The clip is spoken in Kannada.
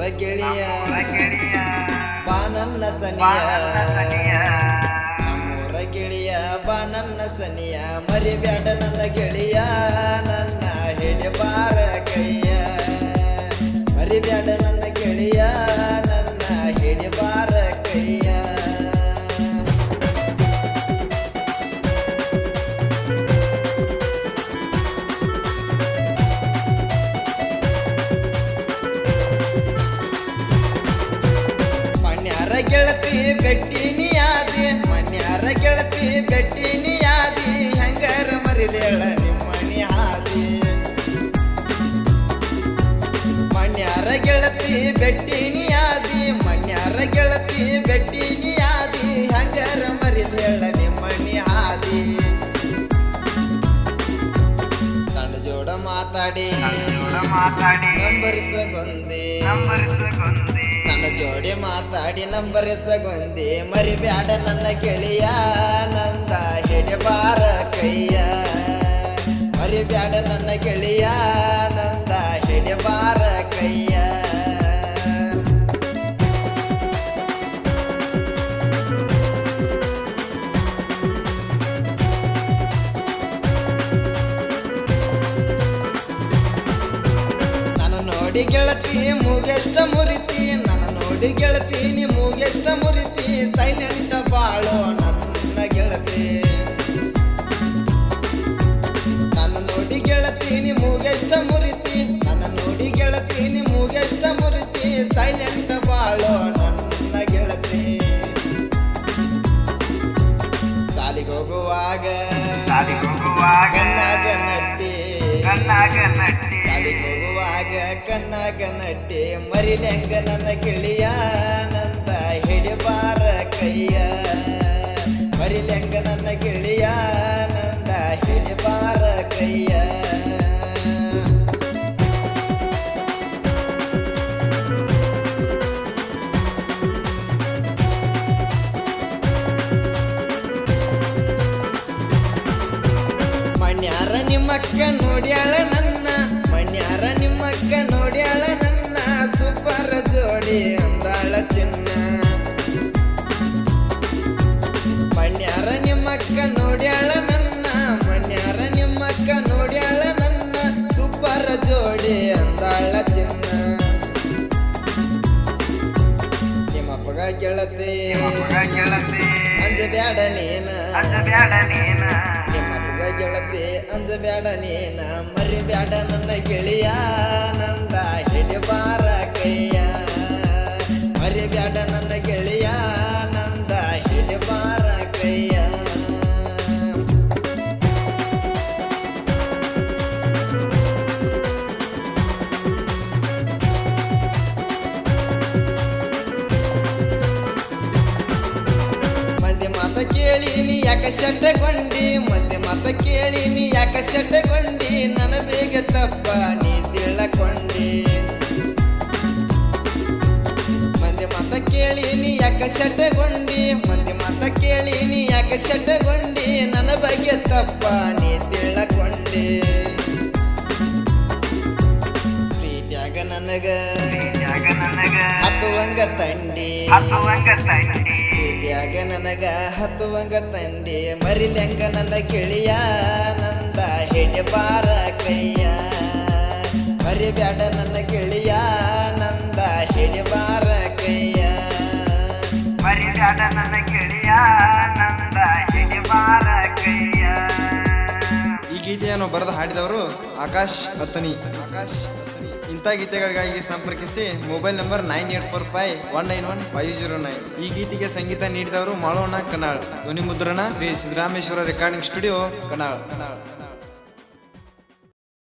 ಗೆಳೆಯ ಬಾನನ್ನ ಸನಿಯ. ನಮ್ಮೂರ ಗೆಳೆಯ ಬಾನನ್ನ ಸನಿಯ. ಮರಿಬ್ಯಾಡ ನನ್ನ ಗೆಳೆಯ ನನ್ನ ಹಿಡಿಬಾರ ಕೈಯ. ಮರಿಬ್ಯಾಡ ನನ್ನ ಗೆಳೆಯ ಮಣ್ಯಾರ ಗೆಳತಿ ಬೆಟ್ಟಿನಿ ಆದಿ ಮನ್ಯಾರ ಗೆಳತಿ ಬೆಟ್ಟಿನಿ ಆದಿ ಹೆಂಗಾರ ಮರಿದೇಳ ನಿಮ್ಮಣಿ ಆದಿ. ಮನ್ಯಾರ ಗೆಳತಿ ಬೆಟ್ಟಿನಿ ಆದಿ ಮನ್ಯಾರ ಗೆಳತಿ ಬೆಟ್ಟಿನಿ ಆದಿ ಹೆಂಗಾರ ಮರಿದೇಳ ನಿಮ್ಮನಿ ಆದಿ. ಸಣ್ಣ ಜೋಡ ಮಾತಾಡಿ ನಂಬರಿಸಗೊಂದೆ. ನನ್ನ ಜೋಡಿ ಮಾತಾಡಿ ನಂಬರಿಸಗೊಂದೆ. ಮರಿಬ್ಯಾಡ ನನ್ನ ಗೆಳೆಯ, ನಂದ ಹಿಡಬಾರ ಕೈಯ. ಮರಿಬ್ಯಾಡ ನನ್ನ ಗೆಳೆಯ, ನಂದ ಹಿಡಬಾರ ಕೈಯ. ನೋಡಿ ಗೆಳತಿ ಮುಗೆಷ್ಟ ಮುರಿತಿ. ನೋಡಿ ಗೆಳತಿ ನಿಮಗೆಷ್ಟ ಮೂಗೆಷ್ಟ ಮುರಿತಿ? ಸೈಲೆಂಟ್ ಬಾಳೋ ನನ್ನ ಗೆಳತಿ. ನನ್ನ ನೋಡಿ ಗೆಳತಿ ನಿಮಗೆಷ್ಟ ಮೂಗೆಷ್ಟ ಮುರಿತಿ? ನನ್ನ ನೋಡಿ ಗೆಳತಿ ನಿಮಗೆಷ್ಟ ಮೂಗೆಷ್ಟ ಮುರಿತಿ? ಸೈಲೆಂಟ್ ಬಾಳೋ ನನ್ನ ಗೆಳತಿ. ಸಾಲಿಗೆ ಹೋಗುವಾಗ ಕಣ್ಣಾಗ ನಟ್ಟಿ. ಸಾಲಿಗೆ ಹೋಗುವಾಗ ಕಣ್ಣಾಗ ನಟ್ಟಿ ಮರಿಲೆಂಗ ನನ್ನ ಗೆಳೆಯ ನಂದ ಹಿಡಿಬಾರ ಕೈಯ ಮರಿಲೆಂಗ ನನ್ನ ಗೆಳೆಯ ನಂದ ಹಿಡಿಬಾರ ಕೈಯ ಮಣ್ಯಾರ ನಿಮ್ಮಕ್ಕ ನೋಡ್ಯಾಳ ನನ್ನ ಮಣ್ಯಾರ ನಿಮ್ಮಕ್ಕ ಗೆಳತಿ ಅಂಜಬ್ಯಾಡ ನೀನ. ನಿಮ್ಮಪ್ಪಗ ಗೆಳತಿ ಅಂಜಬ್ಯಾಡ ನೀನ. ಮರಿಬ್ಯಾಡ ನನ್ನ ಗೆಳೆಯ ನಂದ ಹಿಡಿಬಾರ ಕೈಯ ಕೇಳಿ ನೀ ಯಾಕ ಸೆಟ್ಟಗೊಂಡಿ ಮತ್ತೆ ಮತ ಕೇಳಿ ನೀ ಯಾಕ ಸೆಟ್ಟಗೊಂಡಿ ನನ್ನ ಬೇಗ ತಪ್ಪ ನೀ ತಿಳಕೊಂಡಿ. ಮಂದಿ ಮತ ಕೇಳಿ ನೀ ಯಾಕ ಸೆಟ್ಟಗೊಂಡಿ ಮಂದಿ ಮತ ಕೇಳಿ ನೀ ಯಾಕ ಸೆಟ್ಟಗೊಂಡಿ ನನ್ನ ಬಗ್ಗೆ ತಪ್ಪ ನೀ ತಿಳಕೊಂಡಿ. ಪ್ರೀತ್ಯಾಗ ನನಗ ಹತ್ತುವಂಗ ತಂಡಿ. ಪ್ರೀತಿಯಾಗ ನನಗ ಹತ್ತುವಂಗ ತಂಡಿ. ಮರಿಲೆಂಗ ನನ್ನ ಗೆಳೆಯ ನಂದ ಹಿಡಿಬಾರ ಕೈಯ. ಮರಿಬ್ಯಾಡ ನನ್ನ ಗೆಳೆಯ ನಂದ ಹಿಡಿಬಾರ ಕೈಯ. ಮರಿಬ್ಯಾಡ ನನ್ನ ಗೆಳೆಯ ನಂದ ಹಿಡಿಬಾರ ಕೈಯ. ಈ ಗೀತೆಯನ್ನು ಬರೆದು ಹಾಡಿದವರು ಆಕಾಶ್ ಅತ್ತನಿ ಆಕಾಶ್ ಹತ್ತನಿ ಇಂಥ ಗೀತೆಗಳಿಗಾಗಿ ಸಂಪರ್ಕಿಸಿ mobile number nine eight four five one nine one five zero nine. ಈ ಗೀತೆಗೆ ಸಂಗೀತ ನೀಡಿದವರು ಮಾಳೋಣ ಕನಾಳ್ ಧ್ವನಿ ಮುದ್ರಣ ಶ್ರೀ ಸಿದ್ದರಾಮೇಶ್ವರ ರೆಕಾರ್ಡಿಂಗ್ ಸ್ಟುಡಿಯೋ ಕನಾಳ್ ಕನಾಳ್.